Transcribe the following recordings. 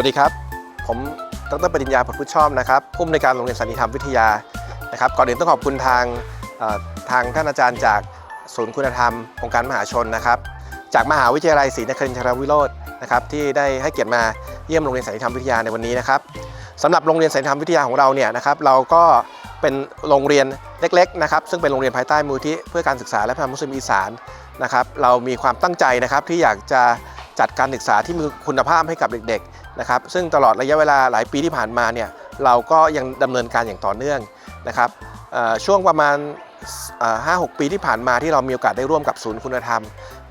วัสดีครับ ผมดรปริญญาผลพุทธชอบนะครับผู้อำนวยการโรงเรียนสันติธรรมวิทยานะครับก่อนอื่นต้องขอบคุณทางทางท่านอาจารย์จากศูนย์คุณธรรมองค์การมหาชนนะครับ จากมหาวิทยาลัยศรีนครินทรวิโรจน์นะครับที่ได้ให้เกียรติมาเยี่ยมโรงเรียนสันติธรรมวิทยาในวันนี้นะครับสำหรับโรงเรียนสันติธรรมวิทยาของเราเนี่ยนะครับเราก็เป็นโรงเรียนเล็กๆนะครับซึ่งเป็นโรงเรียนภายใต้มูลที่เพื่อการศึกษาและพัฒนามุสลิมอีสานนะครับเรามีความตั้งใจนะครับที่อยากจะจัดการศึกษาที่มีคุณภาพให้กับเด็ก นะครับซึ่งตลอดระยะเวลาหลายปีที่ผ่านมาเนี่ยเราก็ยังดำเนินการอย่างต่อเนื่องนะครับช่วงประมาณห้าหกปีที่ผ่านมาที่เรามีโอกาสได้ร่วมกับศูนย์คุณธรรม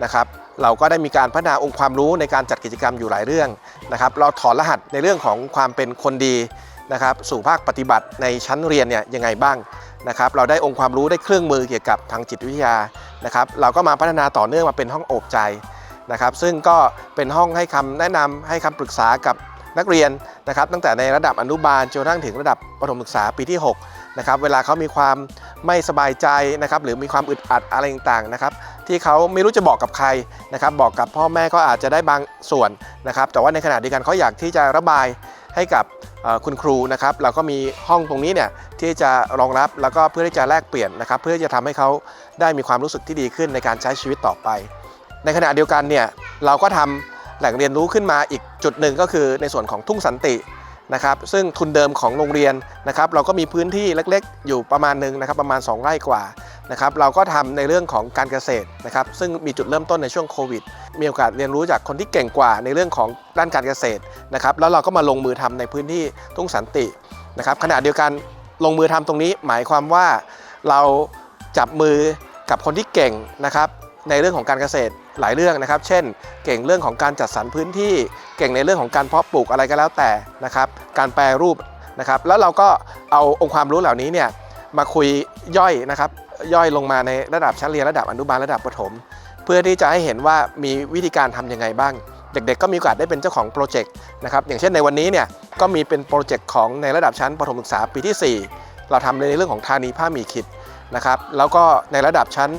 นะครับเราก็ได้มีการพัฒนาองค์ความรู้ในการจัดกิจกรรมอยู่หลายเรื่องนะครับเราถอดรหัสในเรื่องของความเป็นคนดีนะครับสู่ภาคปฏิบัติในชั้นเรียนเนี่ยยังไงบ้างนะครับเราได้องค์ความรู้ได้เครื่องมือเกี่ยวกับทางจิตวิทยานะครับเราก็มาพัฒนาต่อเนื่องมาเป็นห้องโอบใจ นะครับซึ่งก็เป็นห้องให้คำแนะนำให้คำปรึกษากับนักเรียนนะครับตั้งแต่ในระดับอนุบาลจนกระทั่งถึงระดับประถมศึกษาปีที่6นะครับเวลาเขามีความไม่สบายใจนะครับหรือมีความอึดอัดอะไรต่างๆนะครับที่เขาไม่รู้จะบอกกับใครนะครับบอกกับพ่อแม่ก็อาจจะได้บางส่วนนะครับแต่ว่าในขณะเดียวกันเขาอยากที่จะระบายให้กับคุณครูนะครับเราก็มีห้องตรงนี้เนี่ยที่จะรองรับแล้วก็เพื่อที่จะแลกเปลี่ยนนะครับเพื่อจะทำให้เขาได้มีความรู้สึกที่ดีขึ้นในการใช้ชีวิตต่อไป ในขณะเดียวกันเนี่ยเราก็ทำแหล่งเรียนรู้ขึ้นมาอีกจุดหนึ่งก็คือในส่วนของทุ่งสันตินะครับซึ่งทุนเดิมของโรงเรียนนะครับเราก็มีพื้นที่เล็กๆ อยู่ประมาณหนึ่งนะครับประมาณ 2 ไร่กว่านะครับเราก็ทำในเรื่องของการเกษตรนะครับซึ่งมีจุดเริ่มต้นในช่วงโควิด มีโอกาสเรียนรู้จากคนที่เก่งกว่าในเรื่องของด้านการเกษตรนะครับแล้วเราก็มาลงมือทำในพื้นที่ทุ่งสันตินะครับขณะเดียวกันลงมือทำตรงนี้หมายความว่าเราจับมือกับคนที่เก่งนะครับ ในเรื่องของการเกษตรหลายเรื่องนะครับ เช่น เก่งเรื่องของการจัดสรรพื้นที่ เก่งในเรื่องของการเพาะปลูกอะไรก็แล้วแต่นะครับ การแปรรูปนะครับ แล้วเราก็เอาองค์ความรู้เหล่านี้เนี่ยมาคุยย่อยนะครับ ย่อยลงมาในระดับชั้นเรียนระดับอนุบาลระดับประถม เพื่อที่จะให้เห็นว่ามีวิธีการทำยังไงบ้าง เด็กๆ ก็มีโอกาสได้เป็นเจ้าของโปรเจกต์นะครับ อย่างเช่นในวันนี้เนี่ยก็มีเป็นโปรเจกต์ของในระดับชั้นประถมศึกษาปีที่ 4 เราทำในเรื่องของธานีผ้ามีคิดนะครับ แล้วก็ในระดับชั้น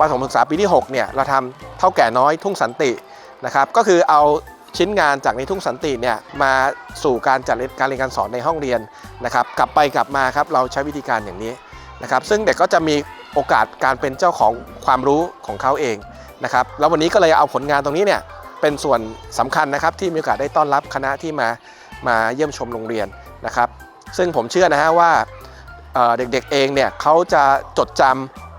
ประถมศึกษาปีที่6เนี่ยเราทำเท่าแก่น้อยทุ่งสันตินะครับก็คือเอาชิ้นงานจากในทุ่งสันติเนี่ยมาสู่การจัดการเรียนการสอนในห้องเรียนนะครับกลับไปกลับมาครับเราใช้วิธีการอย่างนี้นะครับซึ่งเด็กก็จะมีโอกาสการเป็นเจ้าของความรู้ของเขาเองนะครับแล้ววันนี้ก็เลยเอาผลงานตรงนี้เนี่ยเป็นส่วนสำคัญนะครับที่มีโอกาสได้ต้อนรับคณะที่มามาเยี่ยมชมโรงเรียนนะครับ ซึ่งผมเชื่อนะฮะว่าเอ่อเด็กๆเองเนี่ยเขาจะจดจำ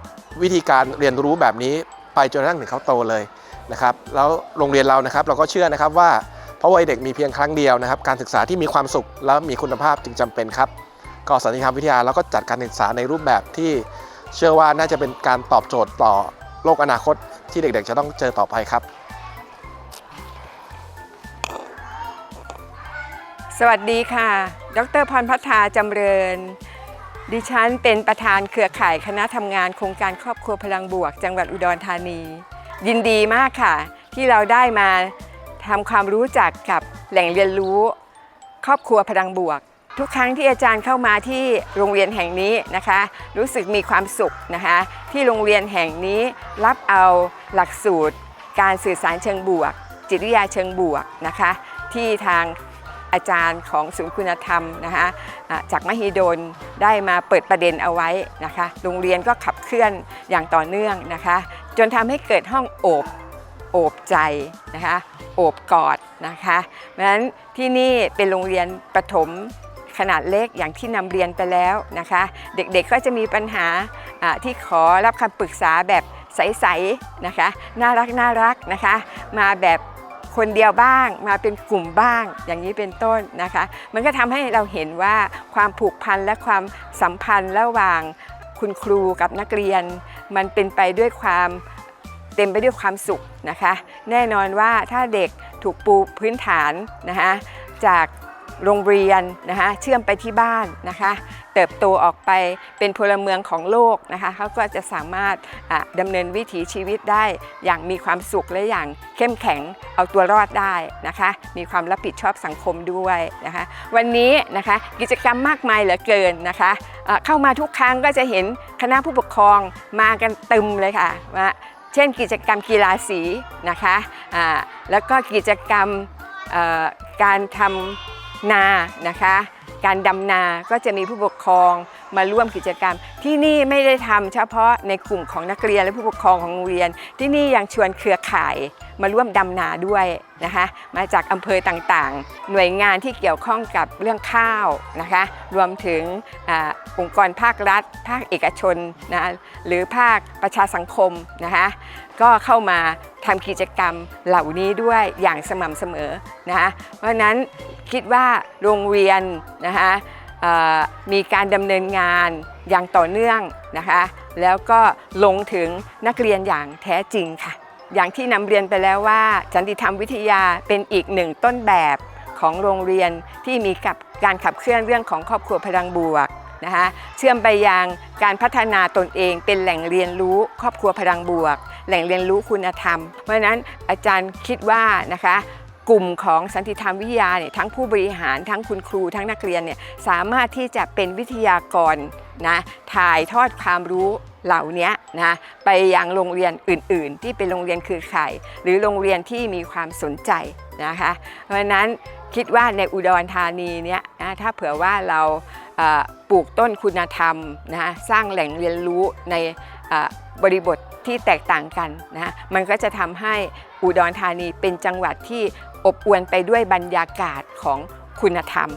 วิธีการเรียนรู้แบบนี้ไปจนกระทั่งถึงเขาโตเลยนะครับแล้วโรงเรียนเรานะครับเราก็เชื่อนะครับว่าเพราะว่าเด็กมีเพียงครั้งเดียวนะครับ การศึกษาที่มีความสุขและมีคุณภาพจึงจำเป็นครับก็สันติธรรมวิทยาเราก็จัดการศึกษาในรูปแบบที่เชื่อว่าน่าจะเป็นการตอบโจทย์ต่อโลกอนาคตที่เด็กๆ จะต้องเจอต่อไปครับ สวัสดีค่ะ ดรพรพัฒนาจำเริญ ดิฉันเป็นประธานเครือข่ายคณะทำงานโครงการครอบครัวพลังบวก จังหวัดอุดรธานี ยินดีมากค่ะ ที่เราได้มาทำความรู้จักกับแหล่งเรียนรู้ ครอบครัวพลังบวก ทุกครั้งที่อาจารย์เข้ามาที่โรงเรียนแห่งนี้นะคะ รู้สึกมีความสุขนะคะ ที่โรงเรียนแห่งนี้รับเอาหลักสูตร การสื่อสารเชิงบวก จิตวิทยาเชิงบวกนะคะ ที่ทาง อาจารย์ของศูนย์คุณธรรมนะคะจากมหิดลได้มาเปิดประเด็นเอาไว้นะคะโรงเรียนก็ขับเคลื่อนอย่างต่อเนื่องนะคะ จนทำให้เกิดห้องโอบโอบใจนะคะโอบกอดนะคะเพราะฉะนั้นที่นี่เป็นโรงเรียนประถมขนาดเล็กอย่างที่นำเรียนไปแล้วนะคะ เด็กๆก็จะมีปัญหาที่ขอรับคำปรึกษาแบบใสๆนะคะ น่ารักน่ารักนะคะ มาแบบ คนเดียวบ้าง มาเป็นกลุ่มบ้าง อย่างนี้เป็นต้นนะคะ มันก็ทำให้เราเห็นว่าความผูกพันและความสัมพันธ์ระหว่างคุณครูกับนักเรียน มันเป็นไปด้วยความเต็มไปด้วยความสุขนะคะ แน่นอนว่าถ้าเด็กถูกปูพื้นฐานนะคะจาก โรงเรียนนะคะเชื่อมไปที่บ้านนะคะ เติบโตออกไปเป็นพลเมืองของโลกนะคะเขาก็จะสามารถดำเนินวิถีชีวิตได้อย่างมีความสุขและอย่างเข้มแข็งเอาตัวรอดได้นะคะ มีความรับผิดชอบสังคมด้วยนะคะ วันนี้นะคะกิจกรรมมากมายเหลือเกินนะคะะเข้ามาทุกครั้งก็จะเห็นคณะผู้ปกครองมากันตึมเลยค่ะว่าเช่นกิจกรรมกีฬาสีนะคะอ่าแล้วก็กิจกรรมการทำ นานะคะ การดำนาก็จะมีผู้ปกครอง มาร่วมกิจกรรม ที่นี่ไม่ได้ทำเฉพาะในกลุ่มของนักเรียนและผู้ปกครองของโรงเรียน ที่นี่ยังชวนเครือข่ายมาร่วมดำนาด้วยนะคะ มาจากอำเภอต่างๆ หน่วยงานที่เกี่ยวข้องกับเรื่องข้าวนะคะ รวมถึงอองค์กรภาครัฐ ภาคเอกชนนะหรือภาคประชาสังคมนะคะ ก็เข้ามาทำกิจกรรมเหล่านี้ด้วยอย่างสม่ำเสมอนะคะ เพราะฉะนั้นคิดว่าโรงเรียนนะคะ มีการดำเนินงานอย่างต่อเนื่องนะคะ แล้วก็ลงถึงนักเรียนอย่างแท้จริงค่ะ อย่างที่นำเรียนไปแล้วว่า จันติธรรมวิทยาเป็นอีกหนึ่งต้นแบบของโรงเรียนที่มีกับการขับเคลื่อนเรื่องของครอบครัวพลังบวกนะคะเชื่อมไปยังการพัฒนาตนเองเป็นแหล่งเรียนรู้ครอบครัวพลังบวก แหล่งเรียนรู้คุณธรรม เพราะฉะนั้นอาจารย์คิดว่านะคะ กลุ่มของสันติธรรมวิทยาเนี่ยทั้งผู้บริหารทั้งคุณครูทั้งนักเรียนเนี่ยสามารถที่จะเป็นวิทยากรนะถ่ายทอดความรู้เหล่านี้นะไปยังโรงเรียนอื่น ๆ ที่เป็นโรงเรียนเครือข่ายหรือโรงเรียนที่มีความสนใจนะคะเพราะฉะนั้นคิดว่าในอุดรธานีเนี่ยนะถ้าเผื่อว่าเราปลูกต้นคุณธรรมนะสร้างแหล่งเรียนรู้ในบริบทที่แตกต่างกันนะมันก็จะทำให้อุดรธานีเป็นจังหวัดที่ อบอวลไปด้วยบรรยากาศของคุณธรรม